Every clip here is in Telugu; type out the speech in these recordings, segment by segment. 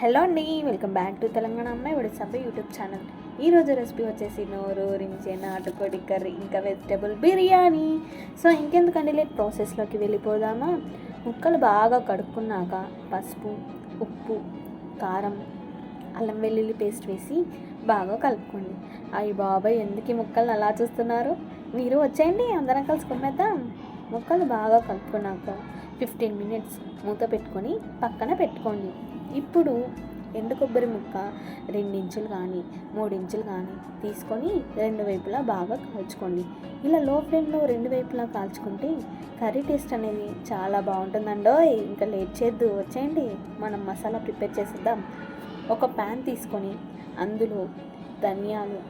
హలో అండి వెల్కమ్ బ్యాక్ టు తెలంగాణ అమ్మాయి ఇప్పుడు సభ యూట్యూబ్ ఛానల్. ఈరోజు రెసిపీ వచ్చేసి నోరు రించే నాటుకోడి కర్రీ ఇంకా వెజిటబుల్ బిర్యానీ. సో ఇంకెందుకండి లేట్ ప్రాసెస్లోకి వెళ్ళిపోదామా? ముక్కలు బాగా కడుక్కున్నాక పసుపు ఉప్పు కారం అల్లం వెల్లుల్లి పేస్ట్ వేసి బాగా కలుపుకోండి. అవి బాబాయ్ ఎందుకు ఈ ముక్కలను అలా చూస్తున్నారు? మీరు వచ్చేయండి అందరం కలిసి కొమ్మేద్దాం. ముక్కలు బాగా కలుపుకున్నాక ఫిఫ్టీన్ మినిట్స్ మూత పెట్టుకొని పక్కన పెట్టుకోండి. ఇప్పుడు ఎండు కొబ్బరి ముక్క రెండించులు కానీ మూడించులు కానీ తీసుకొని రెండు వైపులా బాగా కాల్చుకోండి. ఇలా లో ఫ్లేమ్లో రెండు వైపులా కాల్చుకుంటే కర్రీ టేస్ట్ అనేది చాలా బాగుంటుందండో ఇంకా లేట్ చేద్దు వచ్చేయండి. మనం మసాలా ప్రిపేర్ చేసేద్దాం. ఒక ప్యాన్ తీసుకొని అందులో ధనియాలు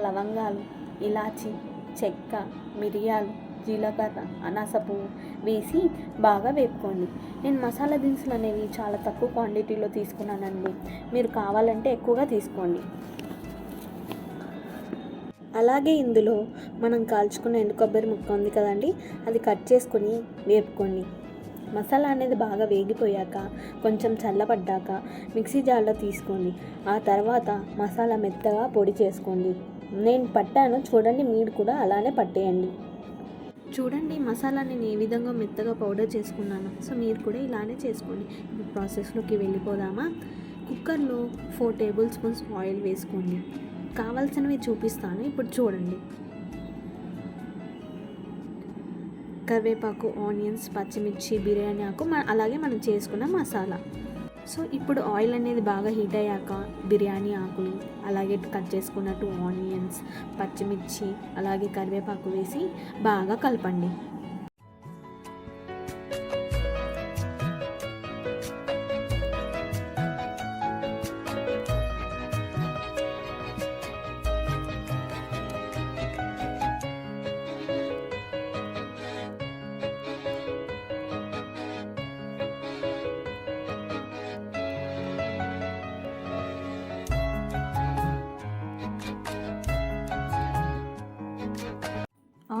లవంగాలు ఇలాచి చెక్క మిరియాలు జీలకర్ర అనాస పువ్వు వేసి బాగా వేపుకోండి. నేను మసాలా దినుసులు అనేవి చాలా తక్కువ క్వాంటిటీలో తీసుకున్నానండి. మీరు కావాలంటే ఎక్కువగా తీసుకోండి. అలాగే ఇందులో మనం కాల్చుకున్న ఎండు కొబ్బరి ముక్క ఉంది కదండి అది కట్ చేసుకొని వేపుకోండి. మసాలా అనేది బాగా వేగిపోయాక కొంచెం చల్లబడ్డాక మిక్సీ జార్లో తీసుకోండి. ఆ తర్వాత మసాలా మెత్తగా పొడి చేసుకోండి. నేను పట్టాను చూడండి మీరు కూడా అలానే పట్టేయండి. చూడండి మసాలా నేను ఏ విధంగా మెత్తగా పౌడర్ చేసుకున్నాను. సో మీరు కూడా ఇలానే చేసుకోండి. ఇప్పుడు ప్రాసెస్లోకి వెళ్ళిపోదామా? కుక్కర్లో ఫోర్ టేబుల్ స్పూన్స్ ఆయిల్ వేసుకోండి. కావాల్సినవి చూపిస్తాను. ఇప్పుడు చూడండి. కరివేపాకు ఆనియన్స్ పచ్చిమిర్చి బిర్యానీ ఆకు అలాగే మనం చేసుకున్న మసాలా. సో ఇప్పుడు ఆయిల్ అనేది బాగా హీట్ అయ్యాక బిర్యానీ ఆకులు అలాగే కట్ చేసుకున్నట్టు ఆనియన్స్ పచ్చిమిర్చి అలాగే కరివేపాకు వేసి బాగా కలపండి.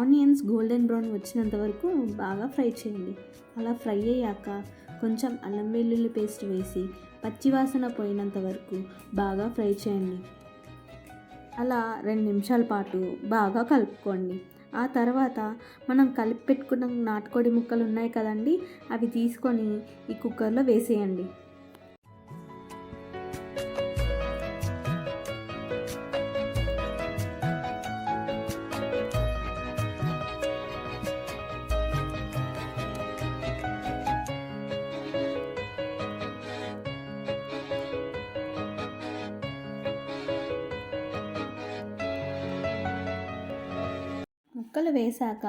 ఆనియన్స్ గోల్డెన్ బ్రౌన్ వచ్చినంత వరకు బాగా ఫ్రై చేయండి. అలా ఫ్రై అయ్యాక కొంచెం అల్లం వెల్లుల్లి పేస్ట్ వేసి పచ్చివాసన పోయినంత వరకు బాగా ఫ్రై చేయండి. అలా రెండు నిమిషాల పాటు బాగా కలుపుకోండి. ఆ తర్వాత మనం కలిపి పెట్టుకున్న నాటుకోడి ముక్కలు ఉన్నాయి కదండి అవి తీసుకొని ఈ కుక్కర్లో వేసేయండి. ముక్కలు వేశాక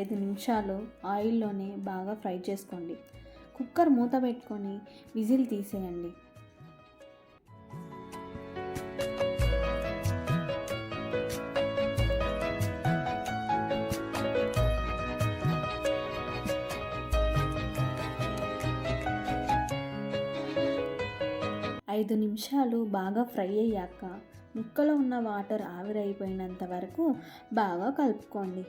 ఐదు నిమిషాలు ఆయిల్లోనే బాగా ఫ్రై చేసుకోండి. కుక్కర్ మూత పెట్టుకొని విజిల్ తీసేయండి. ఐదు నిమిషాలు బాగా ఫ్రై అయ్యాక ముక్కలో ఉన్న వాటర్ ఆవిరైపోయినంత వరకు బాగా కలుపుకోండి.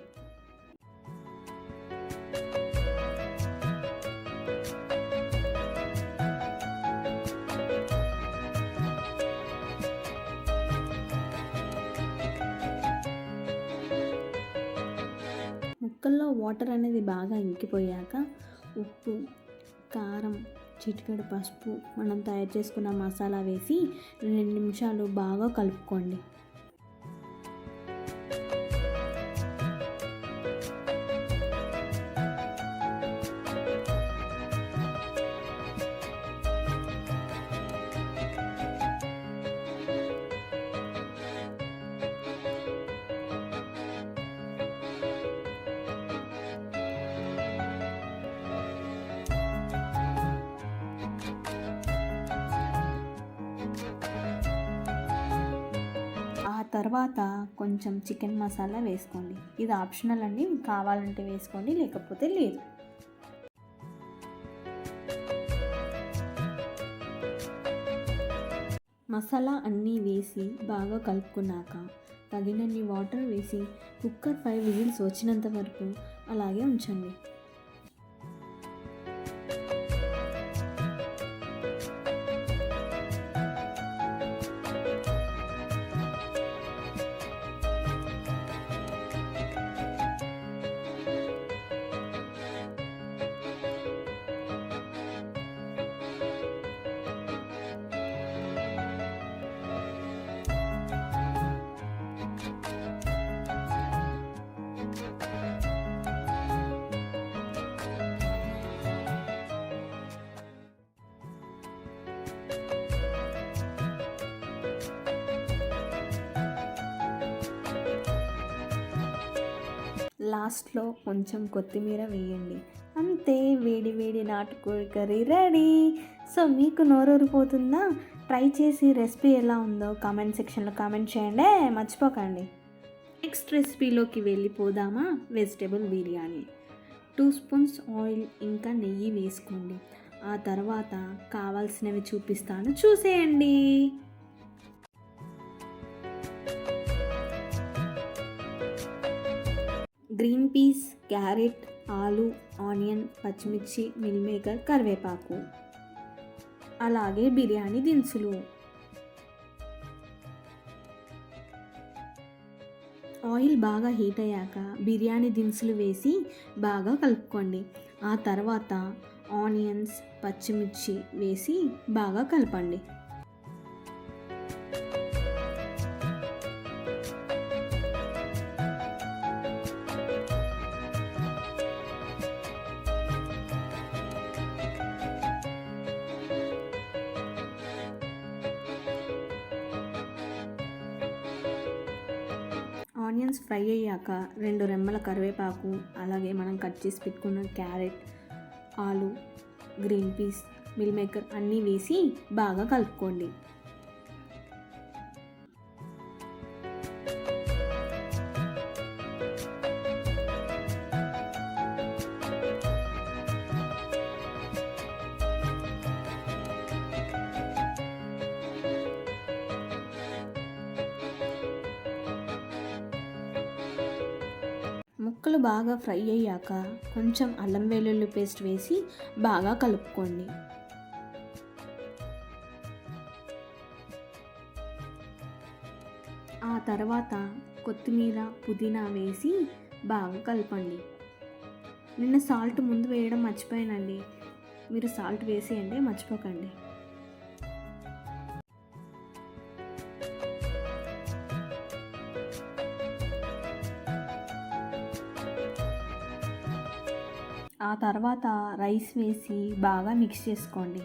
ముక్కల్లో వాటర్ అనేది బాగా ఇంకిపోయాక ఉప్పు కారం చిటికెడు పసుపు మనం తయారు చేసుకున్న మసాలా వేసి రెండు నిమిషాలు బాగా కలుపుకోండి. తర్వాత కొంచెం చికెన్ మసాలా వేసుకోండి. ఇది ఆప్షనల్ అండి. కావాలంటే వేసుకోండి లేకపోతే లేదు. మసాలా అన్నీ వేసి బాగా కలుపుకున్నాక తగినన్ని వాటర్ వేసి కుక్కర్ ఫైవ్ విజిల్స్ వచ్చినంత వరకు అలాగే ఉంచండి. లాస్ట్లో కొంచెం కొత్తిమీర వేయండి. అంతే వేడి వేడి నాటుకోడి కర్రీ రెడీ. సో మీకు నోరూరిపోతుందా? ట్రై చేసి రెసిపీ ఎలా ఉందో కామెంట్ సెక్షన్లో కామెంట్ చేయండి. మర్చిపోకండి. నెక్స్ట్ రెసిపీలోకి వెళ్ళిపోదామా? Vegetable biryani. Two spoons oil ఇంకా నెయ్యి వేసుకోండి. ఆ తర్వాత కావాల్సినవి చూపిస్తాను. చూసేయండి. గ్రీన్ పీస్ క్యారెట్ ఆలు ఆనియన్ పచ్చిమిర్చి మిల్ మేకర్ కరివేపాకు. అలాగే బిర్యానీ దినుసులు. ఆయిల్ బాగా హీట్ అయ్యాక బిర్యానీ దినుసులు వేసి బాగా కలుపుకోండి. ఆ తర్వాత ఆనియన్స్ పచ్చిమిర్చి వేసి బాగా కలపండి. ఆనియన్స్ ఫ్రై అయ్యాక రెండు రెమ్మల కరివేపాకు అలాగే మనం కట్ చేసి పెట్టుకున్న క్యారెట్ ఆలు గ్రీన్ పీస్ మిల్ మేకర్ అన్నీ వేసి బాగా కలుపుకోండి. ముక్కలు బాగా ఫ్రై అయ్యాక కొంచెం అల్లం వెల్లుల్లి పేస్ట్ వేసి బాగా కలుపుకోండి. ఆ తర్వాత కొత్తిమీర పుదీనా వేసి బాగా కలపండి. నిన్న సాల్ట్ ముందు వేయడం మర్చిపోయానండి. మీరు సాల్ట్ వేసేయండి మర్చిపోకండి. ఆ తర్వాత రైస్ వేసి బాగా మిక్స్ చేసుకోండి.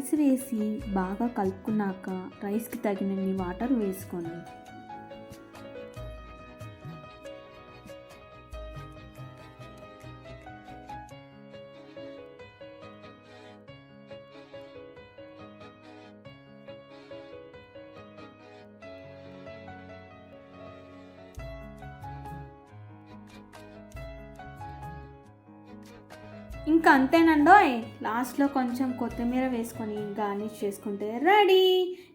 రైస్ వేసి బాగా కలుపుకున్నాక రైస్కి తగినన్ని వాటర్ వేసుకోండి. ఇంకా అంతేనండోయ్ లాస్ట్లో కొంచెం కొత్తిమీర వేసుకొని గార్నిష్ చేసుకుంటే రెడీ.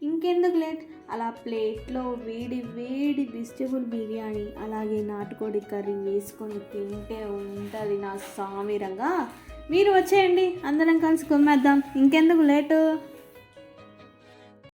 ఇంకెందుకు లేట్? అలా ప్లేట్లో వేడి వేడి వెజిటేబుల్ బిర్యానీ అలాగే నాటుకోడి కర్రీ వేసుకొని తింటే ఉంటుంది నా సామిరంగా. మీరు వచ్చేయండి అందరం కలిసి కొమ్మేద్దాం. ఇంకెందుకు లేటు?